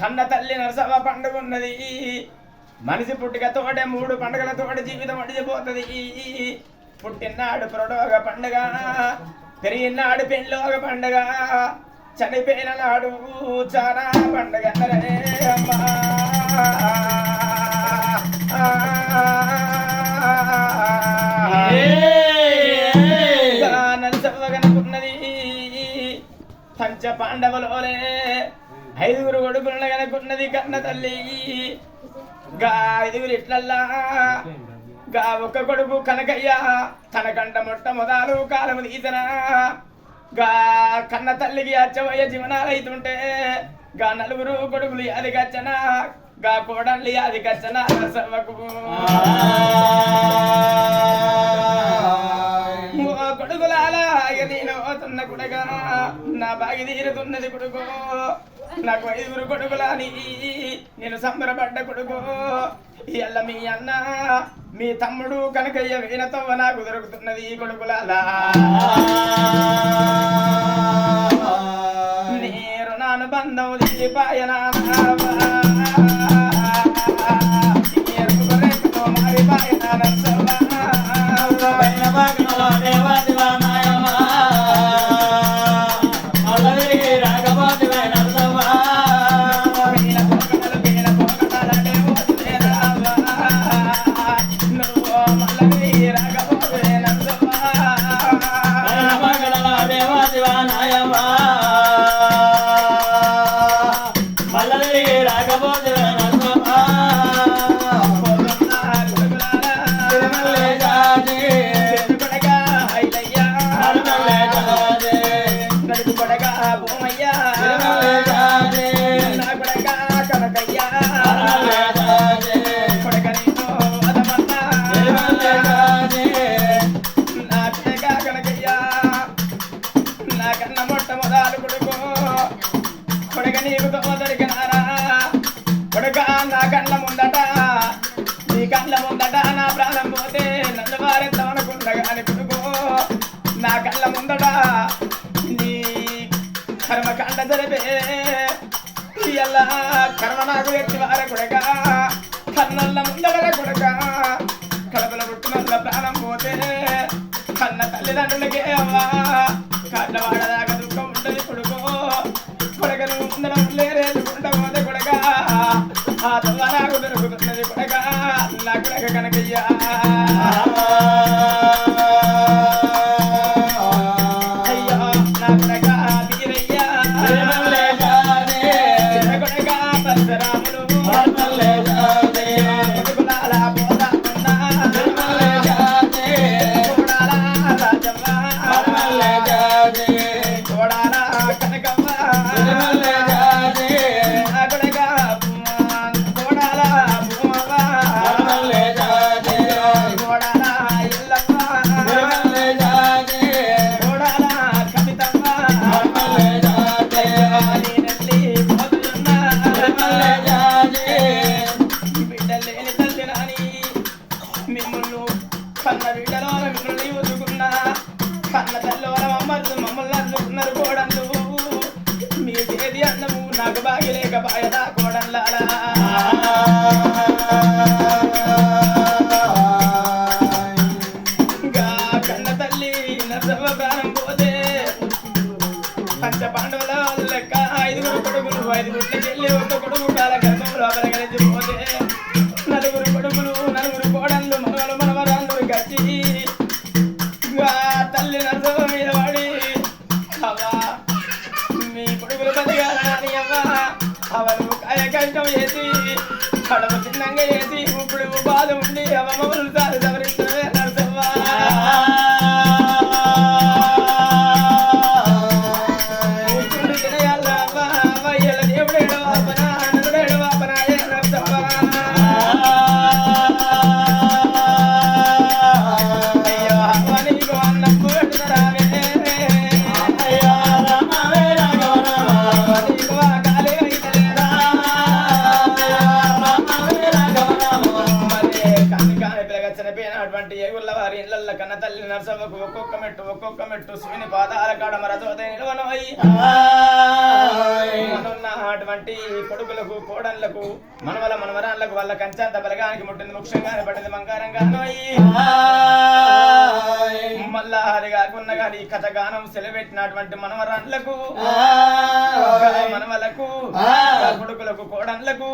కన్న తల్లి నరసవ పండుగ ఉన్నది. మనిషి పుట్టుక తోటే మూడు పండుగల తోట జీవితం అడిగిపోతుంది. పుట్టినాడు ప్రొడోగ పండుగ పెరిగినాడు పెళ్ళోగ పండుగ చనిపోయిన నాడు చాలా పండుగ. అమ్మా. నరసవ్వగనుకున్నది పంచ పాండవులోనే ఐదుగురు కొడుకులను కనుకున్నది కన్న తల్లి. గా ఐదుగురు ఇట్లల్లా. గా ఒక్క కొడుకు కనకయ్య. తనకంట మొట్టమొదలు కాలము తీసిన. గా కన్న తల్లికి అచ్చవయ్య జీవనాలైతుంటే గా నలుగురు కొడుకులు అది కచ్చన గా కోడళ్ళు అది కచ్చన నరసవ్వకు కొడుకులాల నేను పోతున్న కొడుగా నా బాగి తీరుతున్నది కొడుకు. నాకు ఐదుగురు కొడుకులని నేను సంబరపడ్డ కొడుకు. ఎల్ల మీ అన్న మీ తమ్ముడు కనకయ్య వీణతో నాకు దొరుకుతున్నది ఈ కొడుకులాలా. দিওয়ানায় আমার। నీకు దొరికినారా కొడుక నా కళ్ళ ముందట నీ కళ్ళ ముందట నా ప్రాణం పోతే నన్ను కానీ కొడుకో. నా కళ్ళ ముందట నీ కర్మ కండ జరిపే. ఎలా కర్మ నాకు ఎత్తి వార కొడక? కన్నల్ల ముందట కొడక. కడపల పుట్టినల్ల ప్రాణం పోతే కన్న తల్లిదండ్రులకే అవ్వా. కళ్ళ కనకయ్యా. లెక్క. ఐదుగురు కొడుకులు ఐదుగురికి చెల్లి ఒక కొడుకు కాల గర్భంలో అపరగలించిపోతే నలుగురు కొడుకులు నలుగురు కోడళ్ళు మనవలు మనవరాళ్ళు ఇంకా తల్లి నరసవ మీద పడి అవ్వా మీ కొడుకులు బతిగా అవ్వా. అవను కాయ కష్టం చేసి కడప చిన్నంగా చేసి ఇప్పుడు బాధ ఉండి అవ మమ్మల్ని తల్లి నరసవ్వకు ఒక్కొక్క మెట్టు ఒక్కొక్క మెట్టు శివుని పాదాల కాడ మరచోతే అటువంటి కొడుకులకు కోడళ్ళకు మనవల మనవరాళ్ళకు వాళ్ళ కంచాంత బలగానికి ముట్టింది ముఖ్యంగా పడింది బంగారంగానోయి మళ్ళా అది కాకుండా కానీ కథ గానం సెలవెట్టినటువంటి మనవరాళ్ళకు మనవలకు కొడుకులకు కోడళ్ళకు